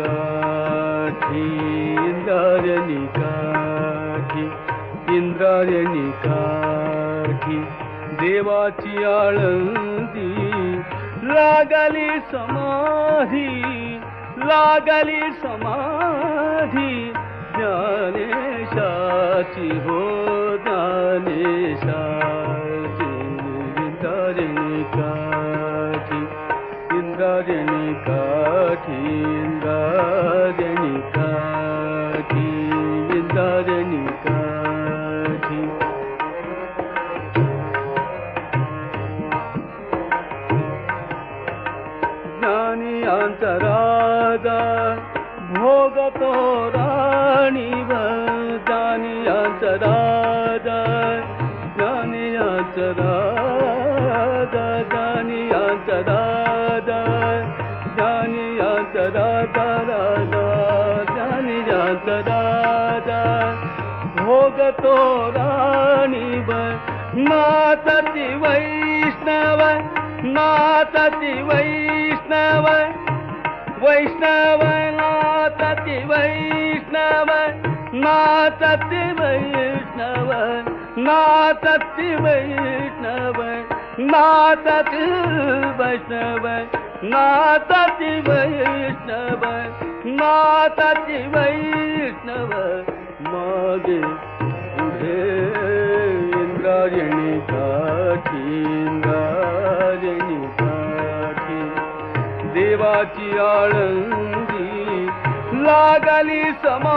निकाठी इंद्रार्य निकाठी इंद्रार्य निकाठी देवाची आळंदी लागली समाधी लागली समाधी ज्ञानेशाची हो ज्ञानेशाची इंद्रार्य निकाठी इंद्रार्य ಅಂತರಾದ ಭೋಗ ತೋರಾಣಿವ ಜಾನಿಯ ಚರಾದ ಜಾನಿಯ ಚರಾದ भोगतो भोगतोराणि नाचति वैष्णव नाचति वैष्णव वैष्णव नाचति वैष्णव नाचति वैष्णव नाचति वैष्णव नाचति वैष्णव नाताची वैष्णव नाताची वैष्णव मागे पुढे इंद्रायणी काठी इंद्रायणी काठी देवाची आळंदी लागली समा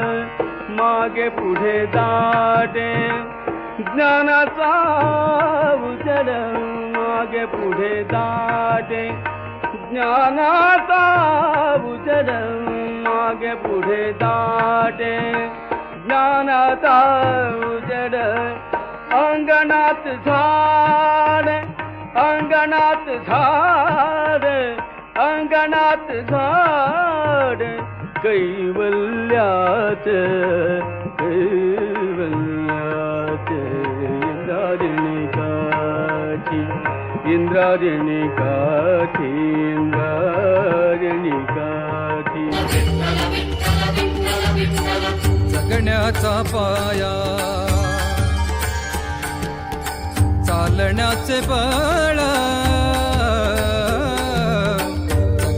मागे पुढे दाटे ज्ञानाचा उजड मागे पुढे दाटे ज्ञानाचा उजड मागे पुढे दाटे ज्ञानाचा उजड अंगणात झाड अंगणात झाड गणात झाड कैवल्याच कैवल्याच इंद्रादिणी काची इंद्रादिणी काची इंद्रादिणी काची जगण्याचा पाया चालण्याचे पाळा